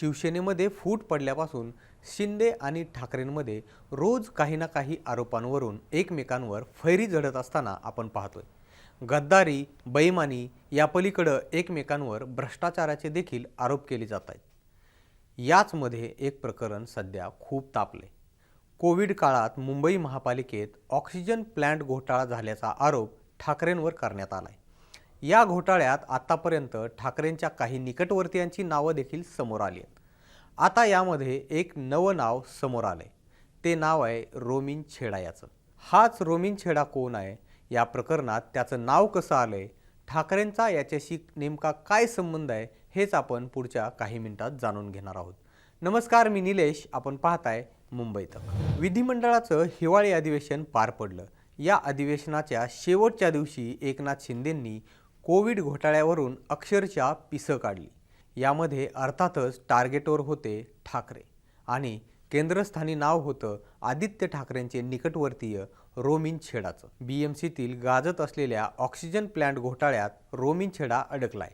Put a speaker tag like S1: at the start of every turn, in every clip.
S1: शिवसेनेमध्ये फूट पडल्यापासून शिंदे आणि ठाकरेंमध्ये रोज काही ना काही आरोपांवरून एकमेकांवर फैरी झडत असताना आपण पाहतोय. गद्दारी बैमानी यापलीकडं एकमेकांवर भ्रष्टाचाराचे देखील आरोप केले जात आहेत याचमध्ये एक प्रकरण सध्या खूप तापले कोविड काळात मुंबई महापालिकेत ऑक्सिजन प्लांट घोटाळा झाल्याचा आरोप ठाकरेंवर करण्यात आला आहे या घोटाळ्यात आतापर्यंत ठाकरेंच्या काही निकटवर्तीयांची नावं देखील समोर आली आहेत. आता यामध्ये एक नवं नाव समोर आलं आहे ते नाव आहे रोमिन छेडा याचं. हाच रोमिन छेडा कोण आहे? या प्रकरणात त्याचं नाव कसं आलं आहे ठाकरेंचा याच्याशी नेमका काय संबंध आहे? हेच आपण पुढच्या काही मिनिटात जाणून घेणार आहोत. नमस्कार मी निलेश. आपण पाहताय मुंबईत विधिमंडळाचं हिवाळी अधिवेशन पार पडलं. या अधिवेशनाच्या शेवटच्या दिवशी एकनाथ शिंदेंनी कोविड घोटाळ्यावरून अक्षरशः पिसं काढली. यामध्ये अर्थातच टार्गेटवर होते ठाकरे आणि केंद्रस्थानी नाव होतं आदित्य ठाकरेंचे निकटवर्तीय रोमिन छेडाचं. बी एम सीतील गाजत असलेल्या ऑक्सिजन प्लांट घोटाळ्यात रोमिन छेडा अडकलाय.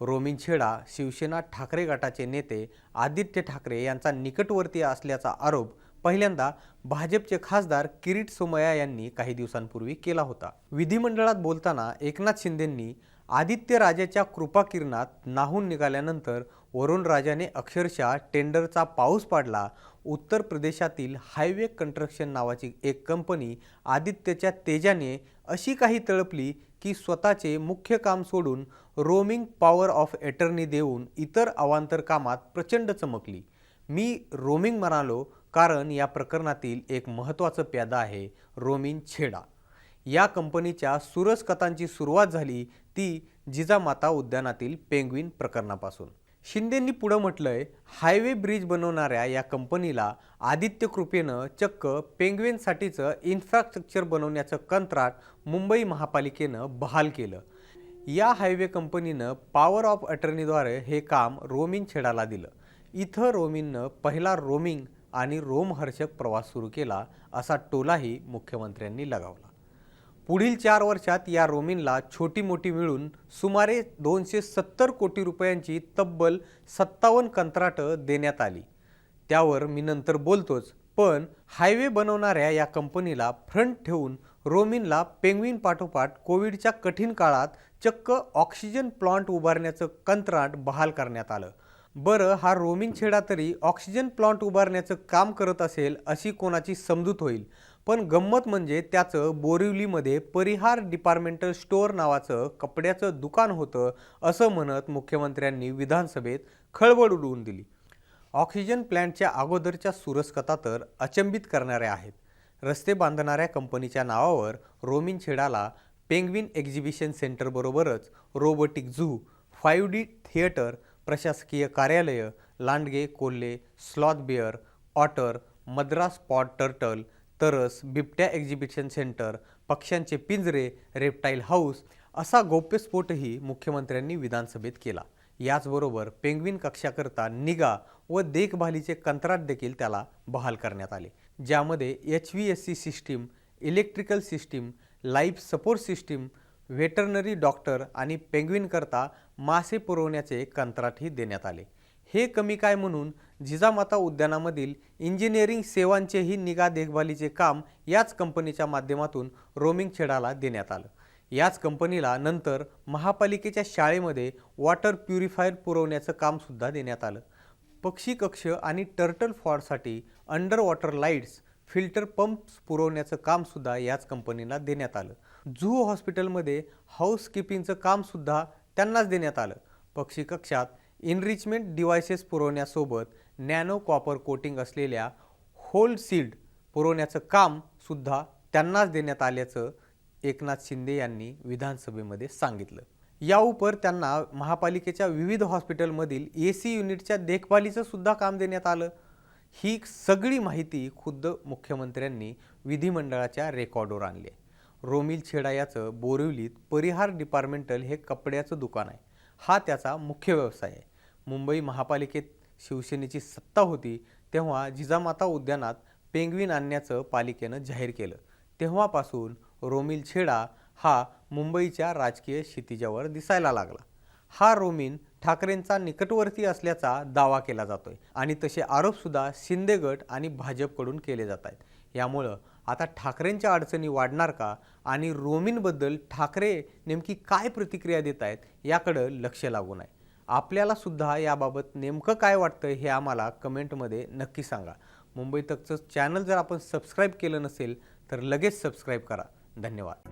S1: रोमिन छेडा शिवसेना ठाकरे गटाचे नेते आदित्य ठाकरे यांचा निकटवर्तीय असल्याचा आरोप पहिल्यांदा भाजपचे खासदार किरीट सोमय्या यांनी काही दिवसांपूर्वी केला होता. विधिमंडळात बोलताना एकनाथ शिंदेंनी आदित्य राजाच्या कृपाकिरणात नाहून निघाल्यानंतर वरुण राजाने अक्षरशः टेंडरचा पाऊस पाडला. उत्तर प्रदेशातील हायवे कंस्ट्रक्शन नावाची एक कंपनी आदित्यच्या तेजाने अशी काही तळपली की स्वतःचे मुख्य काम सोडून रोमिंग पॉवर ऑफ एटर्नी देऊन इतर अवांतर कामात प्रचंड चमकली. मी रोमिंग म्हणालो कारण या प्रकरणातील एक महत्त्वाचं प्यादा आहे रोमिन छेडा. या कंपनीच्या सुरस कथांची सुरुवात झाली ती जिजामाता उद्यानातील पेंग्विन प्रकरणापासून. शिंदेंनी पुढं म्हटलंय हायवे ब्रिज बनवणाऱ्या या कंपनीला आदित्य कृपेनं चक्क पेंग्विनसाठीचं इन्फ्रास्ट्रक्चर बनवण्याचं कंत्राट मुंबई महापालिकेनं बहाल केलं. या हायवे कंपनीनं पॉवर ऑफ अटर्नीद्वारे हे काम रोमिन छेडाला दिलं. इथं रोमिननं पहिला रोमिंग आणि रोमहर्षक प्रवास सुरू केला असा टोलाही मुख्यमंत्र्यांनी लगावला. पुढील चार वर्षात या रोमिनला छोटी मोठी मिळून सुमारे दोनशे सत्तर कोटी रुपयांची तब्बल सत्तावन्न कंत्राटं देण्यात आली. त्यावर मी नंतर बोलतोच पण हायवे बनवणाऱ्या या कंपनीला फ्रंट ठेवून रोमिनला पेंग्विन पाठोपाठ कोविडच्या कठीण काळात चक्क ऑक्सिजन प्लांट उभारण्याचं कंत्राट बहाल करण्यात आलं. बरं हा रोमिन छेडा तरी ऑक्सिजन प्लांट उभारण्याचं काम करत असेल अशी कोणाची समजूत होईल? पण गंमत म्हणजे त्याचं बोरिवलीमध्ये परिहार डिपार्टमेंटल स्टोअर नावाचं कपड्याचं दुकान होतं असं म्हणत मुख्यमंत्र्यांनी विधानसभेत खळबळ उडवून दिली. ऑक्सिजन प्लॅन्टच्या अगोदरच्या सुरसकथा तर अचंबित करणाऱ्या आहेत. रस्ते बांधणाऱ्या कंपनीच्या नावावर रोमिन छेडाला penguin exhibition सेंटरबरोबरच robotic zoo five D theatre प्रशासकीय कार्यालय लांडगे Kolhe sloth bear otter Madras pond turtle तरस बिबट्या एक्झिबिशन सेंटर पक्ष्यांचे पिंजरे रेप्टाईल हाऊस असा गौप्यस्फोटही मुख्यमंत्र्यांनी विधानसभेत केला. याचबरोबर पेंग्विन कक्षाकरता निगा व देखभालीचे कंत्राट देखील त्याला बहाल करण्यात आले. ज्यामध्ये H V A C system electrical system life support system veterinary doctor आणि पेंग्विनकरता मासे पुरवण्याचे कंत्राटही देण्यात आले. हे कमी काय म्हणून जिजामाता उद्यानामधील इंजिनिअरिंग सेवांचेही निगा देखभालीचे काम याच कंपनीच्या माध्यमातून रोमिंग छेडाला देण्यात आलं. याच कंपनीला नंतर महापालिकेच्या शाळेमध्ये वॉटर प्युरिफायर पुरवण्याचं कामसुद्धा देण्यात आलं. पक्षी कक्ष आणि टर्टल फॉडसाठी under water lights filter pumps पुरवण्याचं कामसुद्धा याच कंपनीला देण्यात आलं. झू हॉस्पिटलमध्ये हाऊसकीपिंगचं कामसुद्धा त्यांनाच देण्यात आलं. पक्षी कक्षात इनरिचमेंट डिव्हायसेस पुरवण्यासोबत नॅनो कॉपर कोटिंग असलेल्या होल सील्ड पुरवण्याचं कामसुद्धा त्यांनाच देण्यात आल्याचं एकनाथ शिंदे यांनी विधानसभेमध्ये सांगितलं. या उपर त्यांना महापालिकेच्या विविध हॉस्पिटलमधील ए सी युनिटच्या देखभालीचं सुद्धा काम देण्यात आलं. ही सगळी माहिती खुद्द मुख्यमंत्र्यांनी विधिमंडळाच्या रेकॉर्डवर आणली. आहे रोमिल छेडा याचं बोरिवलीत परिहार डिपार्टमेंटल हे कपड्याचं दुकान आहे. हा त्याचा मुख्य व्यवसाय आहे. मुंबई महापालिकेत शिवसेनेची सत्ता होती तेव्हा जिजामाता उद्यानात पेंग्विन आणण्याचं पालिकेनं जाहीर केलं. तेव्हापासून रोमिल छेडा हा मुंबईच्या राजकीय क्षितिजावर दिसायला लागला. हा रोमिन ठाकरेंचा निकटवर्ती असल्याचा दावा केला जातोय आणि तसे आरोपसुद्धा शिंदे गट आणि भाजपकडून केले जात आहेत. यामुळं आता ठाकरेंच्या अडचणी वाढणार का आणि रोमिनबद्दल ठाकरे नेमकी काय प्रतिक्रिया देत आहेत याकडं लक्ष लागून आहे आपल्याला सुद्धा याबाबत नेमकं काय वाटतं हे आम्हाला कमेंटमध्ये नक्की सांगा. मुंबई तकचं चॅनल जर आपण सबस्क्राईब केलं नसेल तर लगेच सबस्क्राईब करा. धन्यवाद.